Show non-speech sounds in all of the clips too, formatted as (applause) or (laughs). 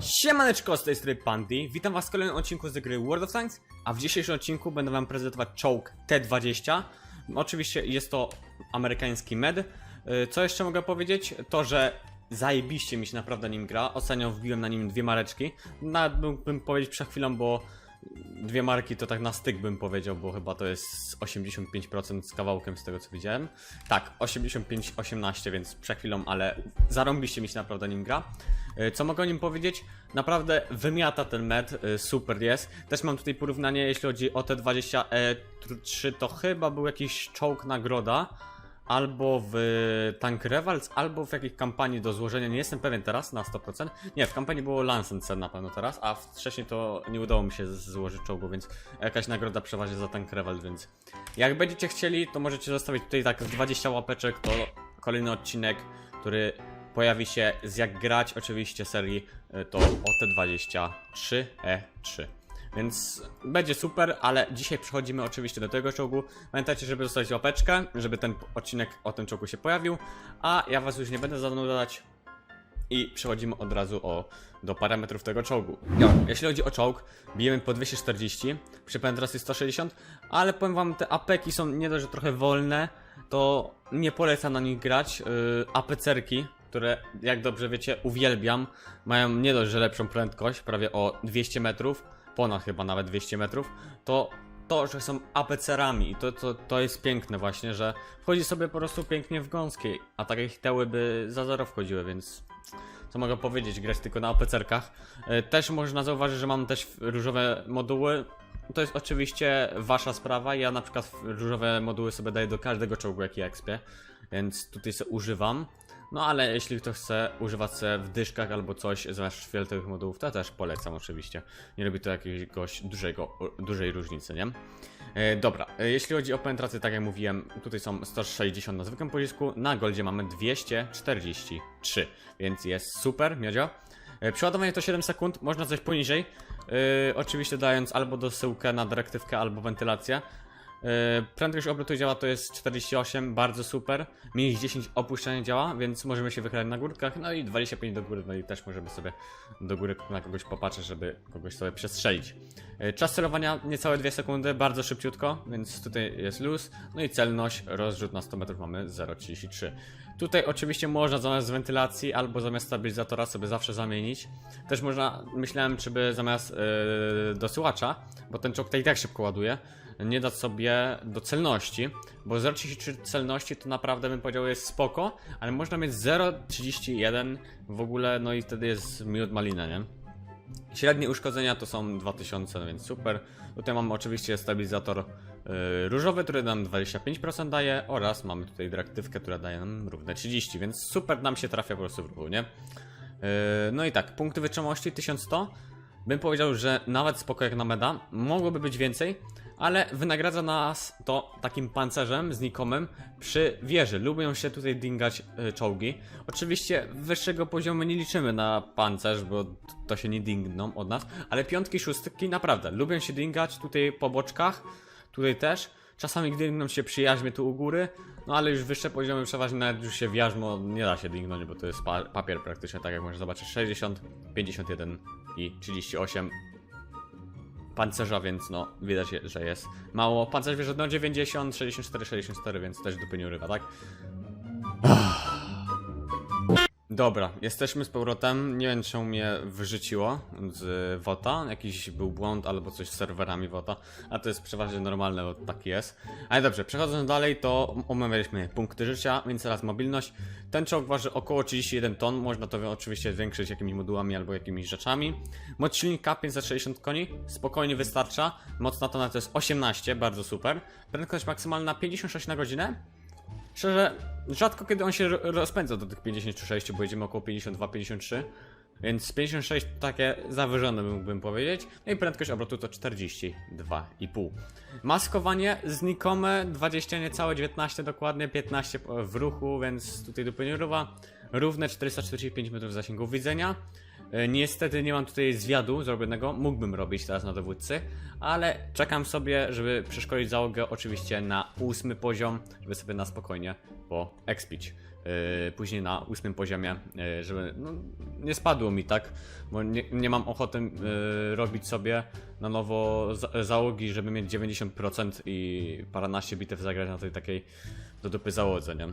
Siemaneczko, z tej strony Pandy. Witam was w kolejnym odcinku z gry World of Tanks, a w dzisiejszym odcinku będę wam prezentować czołg T-20. Oczywiście jest to amerykański med. Y, Co jeszcze mogę powiedzieć? To, że zajebiście mi się naprawdę nim gra. Ostatnio wbiłem na nim dwie mareczki. Nawet mógłbym powiedzieć przed chwilą, bo dwie marki to tak na styk bym powiedział, bo chyba to jest 85% z kawałkiem z tego co widziałem. Tak, 85-18, więc przed chwilą, ale zarąbiście mi się naprawdę nim gra. Y, Co mogę o nim powiedzieć? Naprawdę wymiata ten med, y, super jest. Też mam tutaj porównanie, jeśli chodzi o T20E3, to chyba był jakiś czołg nagroda. Albo w Tank Revals, albo w jakiejś kampanii do złożenia, nie jestem pewien teraz na 100%. Nie, w kampanii było Lancet na pewno teraz, a wcześniej to nie udało mi się złożyć czołgu, więc jakaś nagroda przeważnie za Tank Revals, więc jak będziecie chcieli, to możecie zostawić tutaj tak z 20 łapeczek, to kolejny odcinek, który pojawi się z jak grać oczywiście serii y, to OT23E3. Więc będzie super, ale dzisiaj przechodzimy oczywiście do tego czołgu. Pamiętajcie, żeby zostawić łapeczkę, żeby ten odcinek o tym czołgu się pojawił. A ja was już nie będę zanudzać i przechodzimy od razu o, do parametrów tego czołgu. Jo, jeśli chodzi o czołg, bijemy po 240, przy penetracji 160, ale powiem wam, te apeki są nie dość, że trochę wolne, to nie polecam na nich grać. Yy, APC-erki, które jak dobrze wiecie, uwielbiam, mają nie dość, że lepszą prędkość, prawie o 200 metrów, ponad chyba nawet 200 metrów, to to, że są APC-rami i to, to, to jest piękne właśnie, że wchodzi sobie po prostu pięknie w gąskiej, a takie hiteły by za zero wchodziły, więc co mogę powiedzieć, grać tylko na APC-erkach. E, Też można zauważyć, że mam też różowe moduły. To jest oczywiście wasza sprawa. Ja na przykład różowe moduły sobie daję do każdego czołgu, jaki ekspię, więc tutaj sobie używam. No ale jeśli ktoś chce używać sobie w dyszkach albo coś zamiast fioletowych modułów, to też polecam oczywiście. Nie robi to jakiegoś dużego, dużej różnicy, nie? E, dobra, e, jeśli chodzi o penetrację, tak jak mówiłem, tutaj są 160 na zwykłym pocisku, na goldzie mamy 243, więc jest super, miodzio. E, Przeładowanie to 7 sekund, można coś poniżej, e, oczywiście dając albo dosyłkę na dyrektywkę, albo wentylację. E, Prędkość obrotu działa to jest 48, bardzo super. Minus 10 opuszczania działa, więc możemy się wychylać na górkach. No i 25 do góry, no i też możemy sobie do góry na kogoś popatrzeć, żeby kogoś sobie przestrzelić. E, Czas celowania niecałe 2 sekundy, bardzo szybciutko, więc tutaj jest luz. No i celność, rozrzut na 100 metrów mamy 0,33. Tutaj oczywiście można zamiast wentylacji albo zamiast stabilizatora sobie zawsze zamienić. Też można, myślałem, czy by zamiast yy, dosyłacza, bo ten czołg i tak szybko ładuje, nie dać sobie do celności, bo 0,33 celności to naprawdę bym powiedział jest spoko, ale można mieć 0,31 w ogóle, no i wtedy jest miód malina, nie? Średnie uszkodzenia to są 2000, no więc super. Tutaj mamy oczywiście stabilizator yy, różowy, który nam 25% daje oraz mamy tutaj dyrektywkę, która daje nam równe 30, więc super nam się trafia po prostu w ruchu, nie? Yy, no i tak, punkty wytrzymałości 1100. Bym powiedział, że nawet spoko jak na meda, mogłoby być więcej, ale wynagradza nas to takim pancerzem znikomym przy wieży. Lubią się tutaj dingać y, czołgi. Oczywiście wyższego poziomu nie liczymy na pancerz, bo to się nie dingną od nas, ale piątki, szóstki naprawdę lubią się dingać tutaj po boczkach, tutaj też. Czasami dingną się przy jarzmie tu u góry, no ale już wyższe poziomy przeważnie nawet już się w jarzmo nie da się dingnąć, bo to jest pa papier praktycznie, tak jak można zobaczyć 60, 51 i 38 pancerza, więc no widać, że jest mało. Pancerz wieży no 90, 64, 64, więc też dupy nie urywa, tak? Dobra, jesteśmy z powrotem. Nie wiem, czemu mnie wyrzuciło z WOTA. Jakiś był błąd albo coś z serwerami WOTA, a to jest przeważnie normalne, bo tak jest. Ale dobrze, przechodząc dalej, to omawialiśmy punkty życia, więc teraz mobilność. Ten czołg waży około 31 ton, można to oczywiście zwiększyć jakimiś modułami albo jakimiś rzeczami. Moc silnika 560 koni, spokojnie wystarcza. Moc na tonę to jest 18, bardzo super. Prędkość maksymalna 56 na godzinę. Szczerze, rzadko kiedy on się ro- rozpędza do tych 56, bo jedziemy około 52-53. Więc 56 to takie zawyżone mógłbym powiedzieć. No i prędkość obrotu to 42,5. Maskowanie znikome 20 niecałe 19 dokładnie, 15 w ruchu, więc tutaj dupy nie ruwa. Równe 445 metrów zasięgu widzenia. E, Niestety nie mam tutaj zwiadu zrobionego, mógłbym robić teraz na dowódcy, ale czekam sobie, żeby przeszkolić załogę oczywiście na ósmy poziom, żeby sobie na spokojnie poekspić. Yy, później na ósmym poziomie, yy, żeby no, nie spadło mi tak, bo nie, nie mam ochoty robić sobie na nowo za załogi, żeby mieć 90% i paranaście bitew zagrać na tej takiej do dupy załodze, nie?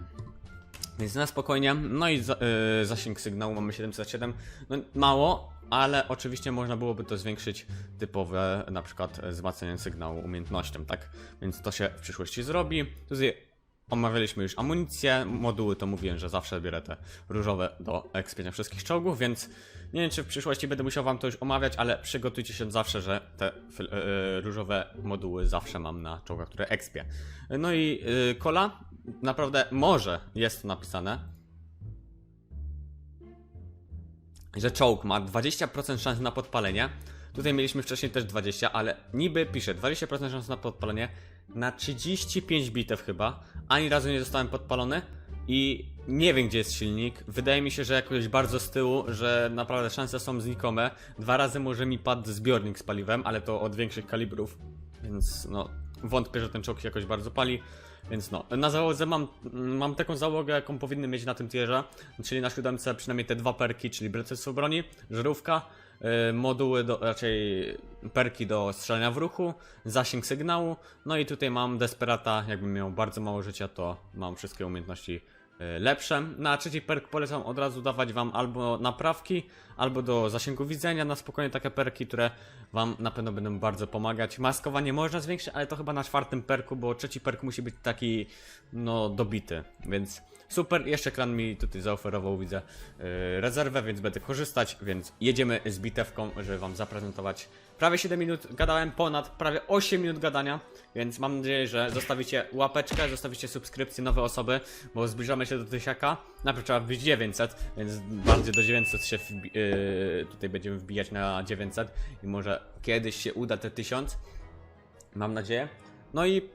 Więc na spokojnie, no i yy, zasięg sygnału mamy 707, no mało, ale oczywiście można byłoby to zwiększyć typowe, na przykład wzmacnianie sygnału umiejętnością, tak? Więc to się w przyszłości zrobi. Tutaj omawialiśmy już amunicję, moduły to mówiłem, że zawsze biorę te różowe do ekspienia wszystkich czołgów, więc nie wiem czy w przyszłości będę musiał wam to już omawiać, ale przygotujcie się zawsze, że te yy, różowe moduły zawsze mam na czołgach, które ekspię. No i yy, kola, naprawdę może jest tu napisane, że czołg ma 20% szans na podpalenie. Tutaj mieliśmy wcześniej też 20, ale niby pisze 20% szans na podpalenie na 35 bitew chyba. Ani razu nie zostałem podpalony i nie wiem gdzie jest silnik. Wydaje mi się, że jakoś bardzo z tyłu, że naprawdę szanse są znikome. Dwa razy może mi padł zbiornik z paliwem, ale to od większych kalibrów. Więc no, wątpię, że ten czołg jakoś bardzo pali. Więc no, na załodze mam, mam taką załogę, jaką powinny mieć na tym tierze, czyli na siódemce przynajmniej te dwa perki, czyli brecystwo broni, żarówka, yy, moduły, do, raczej perki do strzelania w ruchu, zasięg sygnału, no i tutaj mam Desperata, jakbym miał bardzo mało życia, to mam wszystkie umiejętności lepsze. Na trzeci perk polecam od razu dawać wam albo naprawki, albo do zasięgu widzenia, na spokojnie takie perki, które wam na pewno będą bardzo pomagać. Maskowanie można zwiększyć, ale to chyba na czwartym perku, bo trzeci perk musi być taki, no, dobity, więc super. Jeszcze klan mi tutaj zaoferował, widzę, yy, rezerwę, więc będę korzystać, więc jedziemy z bitewką, żeby wam zaprezentować. Prawie 7 minut gadałem, ponad prawie 8 minut gadania, więc mam nadzieję, że zostawicie łapeczkę, zostawicie subskrypcję, nowe osoby, bo zbliżamy się do tysiaka. Najpierw trzeba wbić 900, więc bardziej do 900 się yy, tutaj będziemy wbijać na 900 i może kiedyś się uda te 1000. Mam nadzieję. No i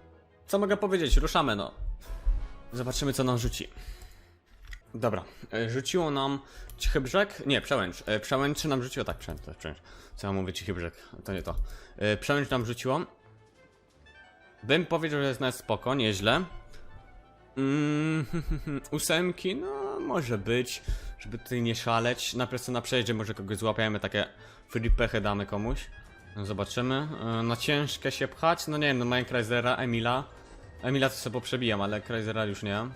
co mogę powiedzieć? Ruszamy, no. Zobaczymy, co nam rzuci. Dobra, e, rzuciło nam Cichy Brzeg? Nie, Przełęcz. E, Przełęcz nam rzuciło, tak, Przełęcz, jest Przełęcz. Co ja mówię, Cichy Brzeg, to nie to. E, Przełęcz nam rzuciło. Bym powiedział, że jest nawet spoko, nieźle. Mm, (laughs) ósemki, no może być, żeby tutaj nie szaleć. Na prostu na przejeździe może kogoś złapiemy, takie free pechy damy komuś. No, Zobaczymy. Na ciężkie się pchać? No nie wiem, no mają Chrysera, Emila. Emila to sobie poprzebijam, ale Chrysera już nie.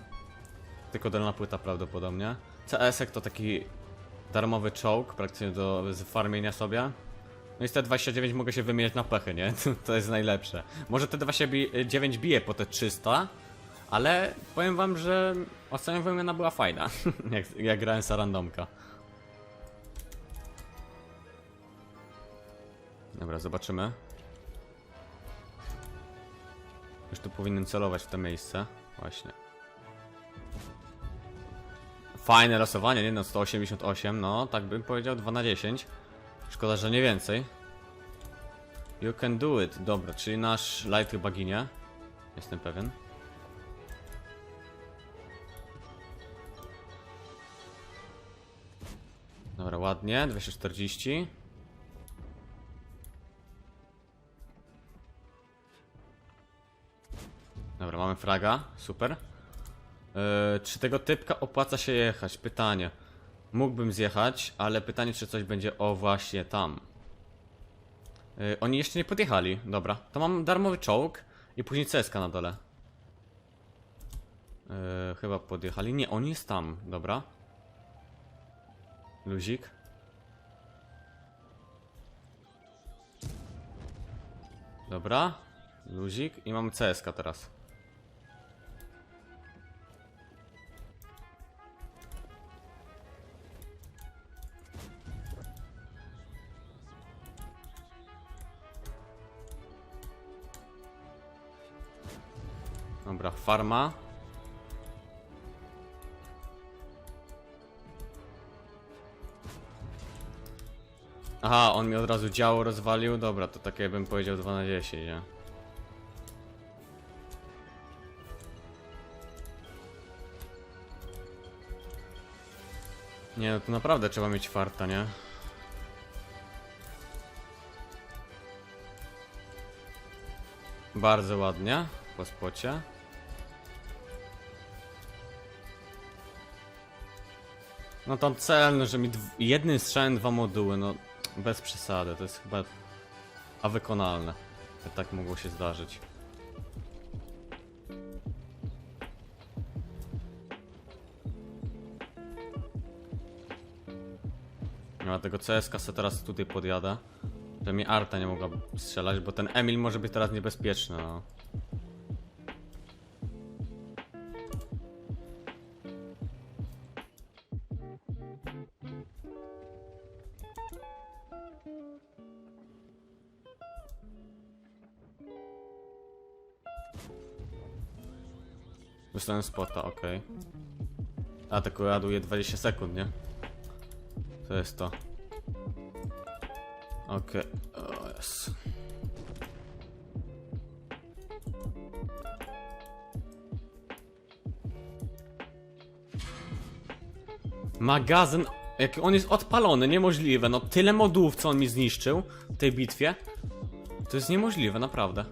Tylko dolna płyta prawdopodobnie. CS-ek to taki darmowy czołg, praktycznie do farmienia sobie. No i z T29 mogę się wymieniać na pechy, nie? (laughs) To jest najlepsze. Może T29 bije po te 300, ale powiem wam, że ostatnia wymiana była fajna, (laughs) jak, jak grałem za randomka. Dobra, zobaczymy. Już tu powinien celować w to miejsce. Właśnie. Fajne losowanie, nie no, 188, no, tak bym powiedział, 2 na 10. Szkoda, że nie więcej. You can do it, dobra, czyli nasz light chyba ginie. Jestem pewien. Dobra, ładnie, 240. Dobra, mamy fraga, super. Yy, czy tego typka opłaca się jechać? Pytanie. Mógłbym zjechać, ale pytanie, czy coś będzie o właśnie tam. Yy, oni jeszcze nie podjechali. Dobra, to mam darmowy czołg i później CSK na dole. Yy, chyba podjechali. Nie, on jest tam. Dobra. Luzik. Dobra. Luzik i mamy CSK teraz. Dobra, farma. Aha, on mi od razu działo rozwalił. Dobra, to takie bym powiedział 2 na 10, nie? Nie, no to naprawdę trzeba mieć farta, nie? Bardzo ładnie, po spocie. No tam celny, że mi jednym strzałem dwa moduły, no bez przesady, to jest chyba... A wykonalne. Tak mogło się zdarzyć. No, tego CSK se teraz tutaj podjada. Że mi Arta nie mogła strzelać, bo ten Emil może być teraz niebezpieczny, no. Dostałem spota, okej. A tylko ładuje 20 sekund, nie? To jest to. Okej. O. Magazyn. Jak on jest odpalony, niemożliwe. No tyle modułów, co on mi zniszczył w tej bitwie. To jest niemożliwe, naprawdę.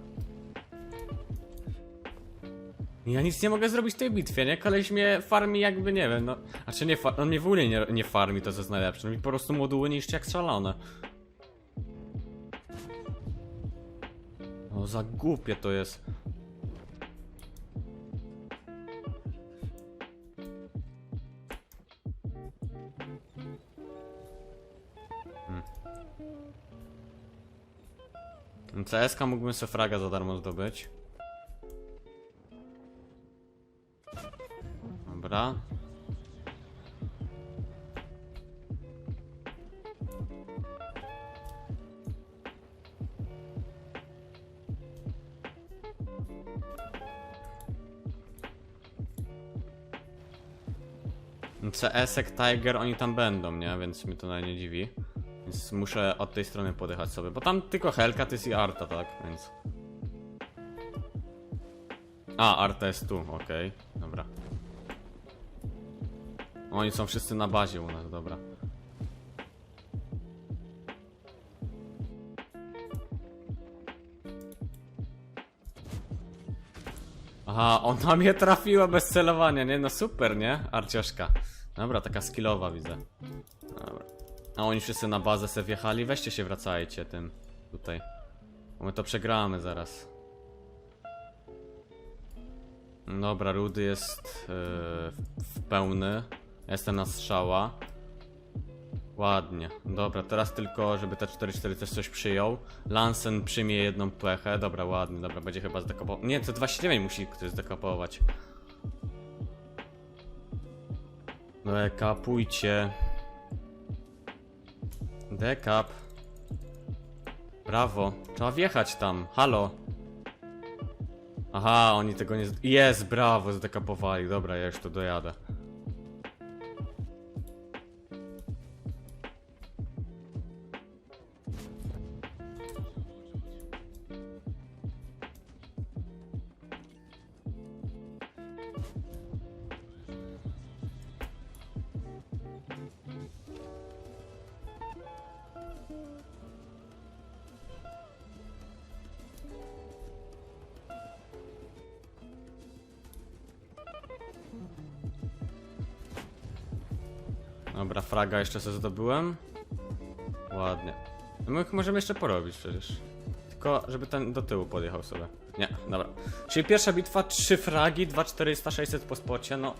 Ja nic nie mogę zrobić w tej bitwie, nie? Koleś mnie farmi jakby, nie wiem, no... Znaczy nie on mnie w ogóle nie, nie farmi, to jest najlepsze. Mi po prostu moduły niszczy jak szalone. No za głupie to jest. Hmm. CSK mógłbym sobie fraga za darmo zdobyć. CS-ek, Tiger, oni tam będą, nie? Więc mnie to nawet nie dziwi. Więc muszę od tej strony podjechać sobie, bo tam tylko Helka, jest i Arta, tak? Więc... A, Arta jest tu, okej, dobra. Oni są wszyscy na bazie u nas, dobra. Aha, ona mnie trafiła bez celowania, nie? No super, nie? Arcioszka. Dobra, taka skillowa widzę. Dobra. A oni wszyscy na bazę se wjechali, weźcie się wracajcie tym. Tutaj. Bo my to przegramy zaraz. Dobra, Rudy jest yy, w pełny. Jestem na strzała. Ładnie. Dobra, teraz tylko, żeby te 4-4 też coś przyjął. Lansen przyjmie jedną plechę. Dobra, ładnie, dobra, będzie chyba zdekopował. Nie, to 29 musi ktoś zdekopować. Dekapujcie. Dekap. Brawo. Trzeba wjechać tam. Halo. Aha, oni tego nie... Jest, brawo, zdekapowali. Dobra, ja już to dojadę. Jeszcze sobie zdobyłem. Ładnie. No My możemy jeszcze porobić przecież. Tylko, żeby ten do tyłu podjechał sobie. Nie, dobra. Czyli pierwsza bitwa, trzy fragi, 2, 400, 600 po spocie, no.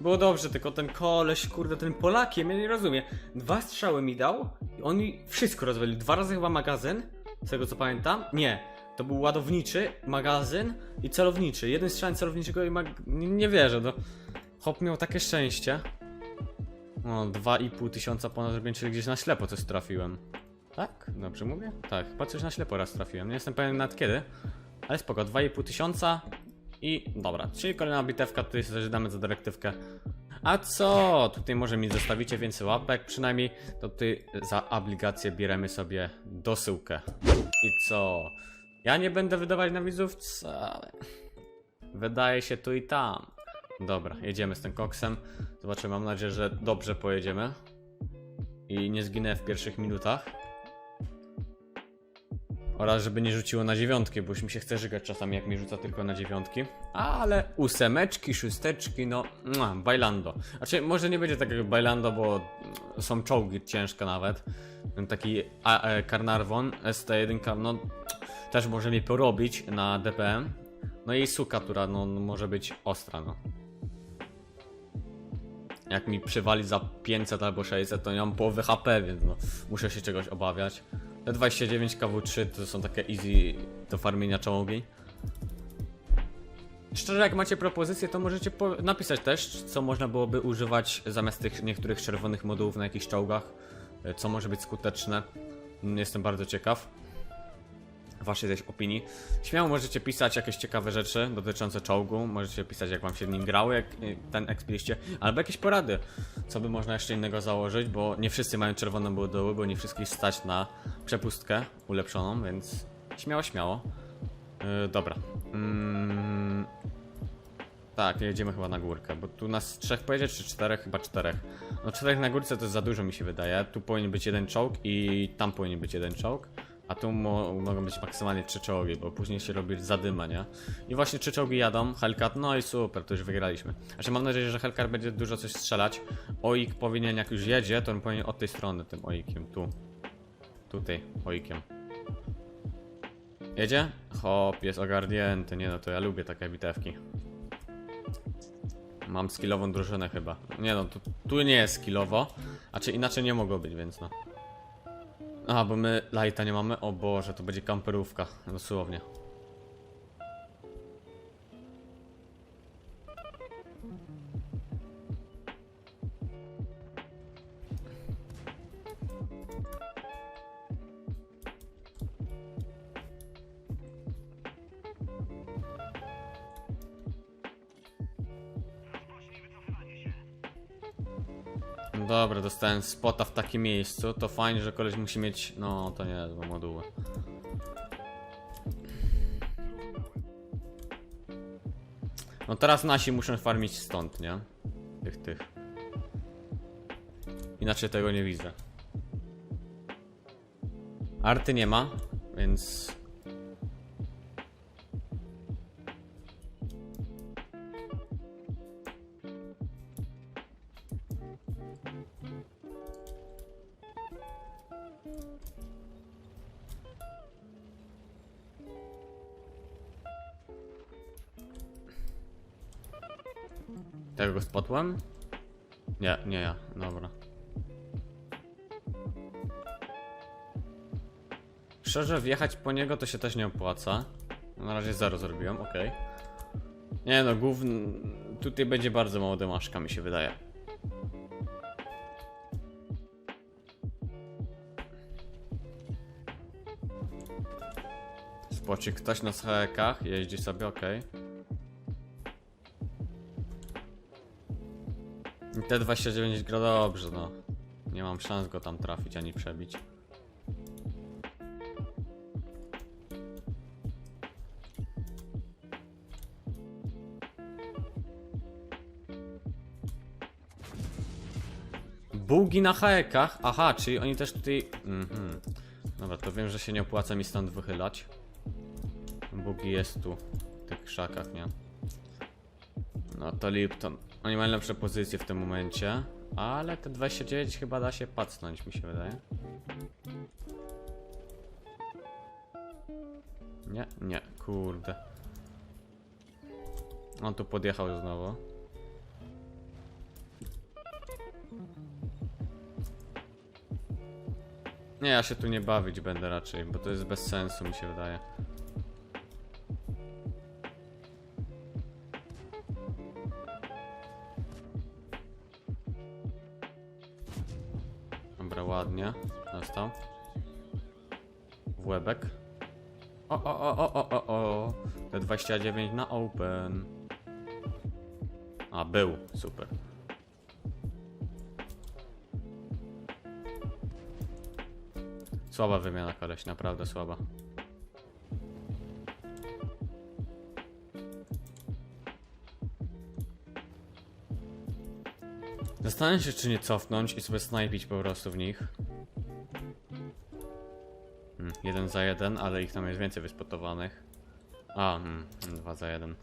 Było dobrze, tylko ten koleś, kurde, ten Polakiem, ja nie rozumiem. Dwa strzały mi dał i on mi wszystko rozwalił. Dwa razy chyba magazyn, z tego co pamiętam. Nie, to był ładowniczy, magazyn i celowniczy. Jeden strzał celowniczego i mag... Nie, nie wierzę, no. Hop miał takie szczęście. O, 2,5 tysiąca ponad zrobiłem, czyli gdzieś na ślepo coś trafiłem. Tak? Dobrze mówię? Tak, chyba coś na ślepo raz trafiłem. Nie jestem pewien nad kiedy, ale spoko, 2,5 tysiąca i dobra, czyli kolejna bitewka, tutaj sobie zażydamy za dyrektywkę. A co? Tutaj może mi zostawicie więcej łapek, przynajmniej to tutaj za obligację bierzemy sobie dosyłkę. I co? Ja nie będę wydawać na widzów wcale. Wydaje się tu i tam. Dobra, jedziemy z tym koksem. Zobaczymy, mam nadzieję, że dobrze pojedziemy. I nie zginę w pierwszych minutach. Oraz żeby nie rzuciło na dziewiątki, bo już mi się chce żygać czasami jak mi rzuca tylko na dziewiątki. Ale ósemeczki, szósteczki, no, mua, bailando. Znaczy, może nie będzie takiego bailando, bo są czołgi ciężkie nawet. Taki A, e, Carnarvon ST1, no, też może mi porobić na DPM. No i suka, która no, może być ostra, no. Jak mi przywali za 500 albo 600, to nie mam połowy HP, więc no, muszę się czegoś obawiać. Te 29 KW3 to są takie easy do farmienia czołgi. Szczerze, jak macie propozycje, to możecie napisać też, co można byłoby używać zamiast tych niektórych czerwonych modułów na jakichś czołgach. e, Co może być skuteczne. Jestem bardzo ciekaw waszej też opinii. Śmiało możecie pisać jakieś ciekawe rzeczy dotyczące czołgu, możecie pisać jak wam się w nim grało, jak y, ten ekspiliście, albo jakieś porady, co by można jeszcze innego założyć, bo nie wszyscy mają czerwone budowy, bo nie wszystkich stać na przepustkę ulepszoną, więc śmiało, śmiało. Yy, dobra. Mm, tak, jedziemy chyba na górkę, bo tu nas trzech pojedzie, czy czterech? Chyba czterech. No czterech na górce to jest za dużo mi się wydaje. Tu powinien być jeden czołg i tam powinien być jeden czołg. A tu mo mogą być maksymalnie trzy czołgi, bo później się robi zadyma, nie? I właśnie trzy czołgi jadą, Hellcat, no i super, to już wygraliśmy. Znaczy mam nadzieję, że Hellcat będzie dużo coś strzelać. Oik powinien, jak już jedzie, to on powinien od tej strony tym Oikiem, tu. Tutaj, Oikiem. Jedzie? Hop, jest ogarnięty, nie no, to ja lubię takie bitewki. Mam skillową drużynę chyba. Nie no, tu, tu nie jest skillowo, a czy inaczej nie mogło być, więc no. A, bo my lighta nie mamy? O Boże, to będzie kamperówka, dosłownie. Dostałem spota w takim miejscu. To fajnie, że koleś musi mieć. No, to nie złe moduły. No teraz nasi muszą farmić stąd, nie? Tych, tych. Inaczej tego nie widzę. Arty nie ma, więc. Spotłem? Nie, nie ja, dobra. Szczerze, wjechać po niego to się też nie opłaca. Na razie zero zrobiłem, ok. Nie no, główny... Tutaj będzie bardzo mało demaszka, mi się wydaje. Spocik, ktoś na schekach, jeździ sobie, okej. T29 gra dobrze, no. Nie mam szans go tam trafić ani przebić. Bugi na haekach? Aha, czyli oni też tutaj... Mhm. Dobra, to wiem, że się nie opłaca mi stąd wychylać. Bugi jest tu, w tych krzakach, nie? No to Lipton. Oni mają lepsze pozycje w tym momencie. Ale te 29 chyba da się pacnąć, mi się wydaje. Nie, nie, kurde. On tu podjechał znowu. Nie, ja się tu nie bawić będę raczej, bo to jest bez sensu, mi się wydaje. Ładnie. Dostał. W łebek. O, o, o, o, o, o, o. Te 29 na open. A, był. Super. Słaba wymiana koleś, naprawdę słaba. Zastanawiam się, czy nie cofnąć i sobie snajpić po prostu w nich. Hmm. jeden za jeden, ale ich tam jest więcej wyspotowanych. A, mm, dwa za jeden.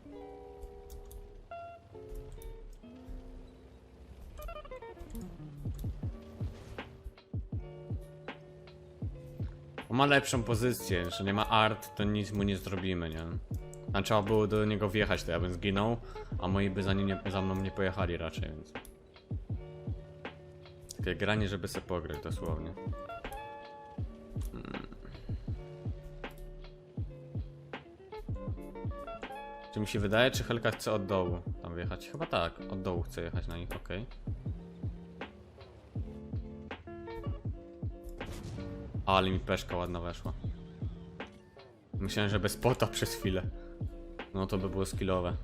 On ma lepszą pozycję, że nie ma art, to nic mu nie zrobimy, nie? A trzeba było do niego wjechać, to ja bym zginął, a moi by za, nim nie, za mną nie pojechali raczej, więc... Takie granie, żeby se pograć dosłownie. Hmm. Czy mi się wydaje, czy Helka chce od dołu tam wjechać? Chyba tak, od dołu chce jechać na nich, okej. Ale mi peszka ładna weszła. Myślałem, że bez pota przez chwilę. No to by było skillowe.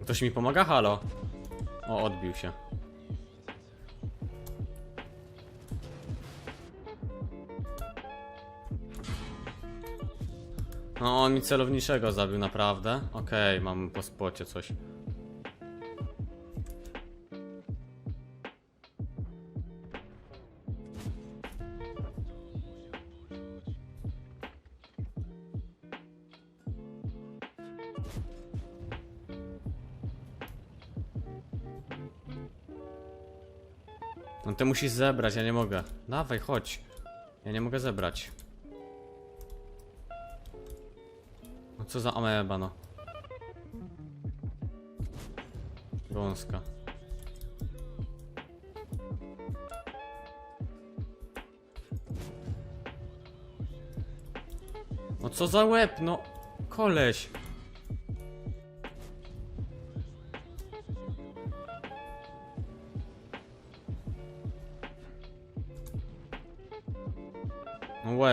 Ktoś mi pomaga? Halo. O, odbił się. No, on mi celowniczego zabił, naprawdę. Okej, mam po spocie coś. Musisz zebrać, ja nie mogę. Dawaj, chodź. Ja nie mogę zebrać. No co za ameba, no. Gąska. No co za łeb, no. Koleś.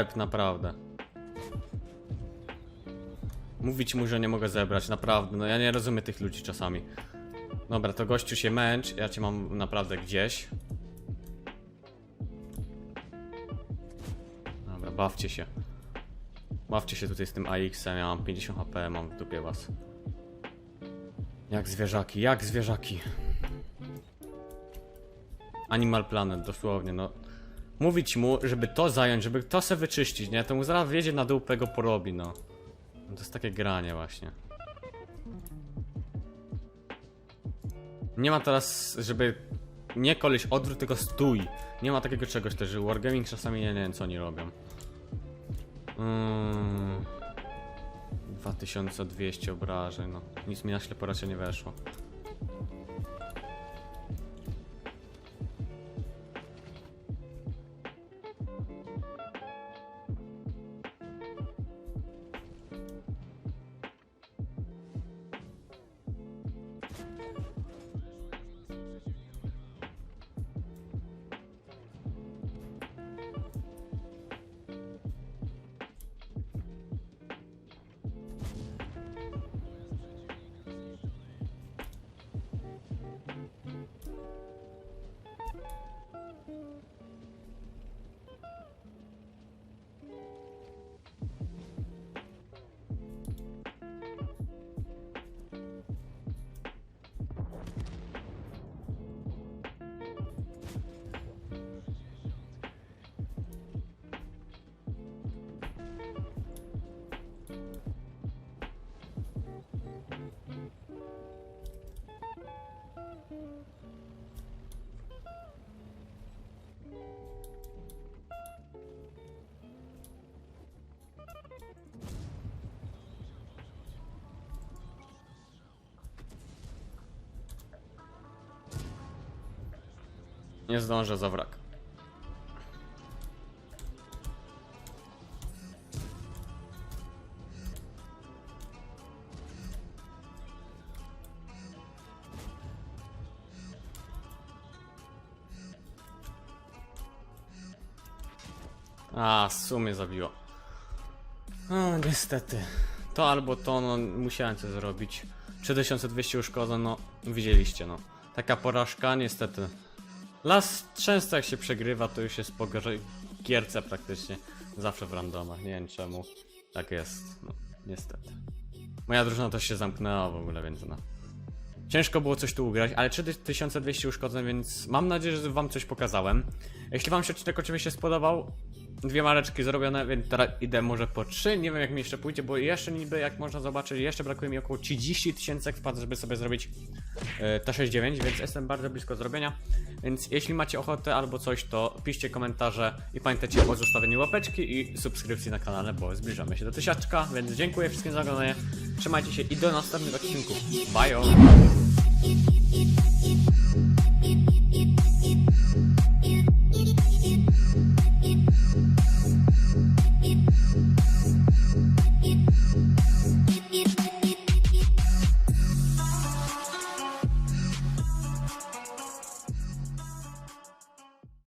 Łeb, naprawdę. Mówić mu, że nie mogę zebrać, naprawdę. No ja nie rozumiem tych ludzi czasami. Dobra, to gościu się męcz, ja cię mam naprawdę gdzieś. Dobra, bawcie się. Bawcie się tutaj z tym AX-em, ja mam 50 HP, mam w dupie was. Jak zwierzaki, jak zwierzaki. Animal Planet, dosłownie, no. Mówić mu, żeby to zająć, żeby to se wyczyścić, nie? To mu zaraz wjedzie na dół, go porobi, no. No To jest takie granie właśnie. Nie ma teraz, żeby nie koleś odwrót, tylko stój. Nie ma takiego czegoś też, że Wargaming czasami nie, nie wiem co oni robią. Mm. 2200 obrażeń, no. Nic mi na ślepo raczej nie weszło. Nie zdążę za wrak. A, sumie zabiło. No, niestety. To albo to, no, musiałem to zrobić. 3200 uszkodzeń, no, widzieliście, no. Taka porażka, niestety. Las często jak się przegrywa, to już jest po gierce praktycznie. Zawsze w randomach, nie wiem czemu. Tak jest, no, niestety. Moja drużyna też się zamknęła w ogóle, więc no. Ciężko było coś tu ugrać, ale 3200 uszkodzeń, więc mam nadzieję, że wam coś pokazałem. Jeśli wam się odcinek oczywiście spodobał, dwie mareczki zrobione, więc teraz idę może po trzy. Nie wiem jak mi jeszcze pójdzie, bo jeszcze niby, jak można zobaczyć, jeszcze brakuje mi około 30 tysięcy wpadł, żeby sobie zrobić e, T69, więc jestem bardzo blisko zrobienia. Więc jeśli macie ochotę albo coś, to piszcie komentarze i pamiętajcie o zostawieniu łapeczki i subskrypcji na kanale, bo zbliżamy się do tysiaczka, więc dziękuję wszystkim za oglądanie. Trzymajcie się i do następnych odcinków. Bye!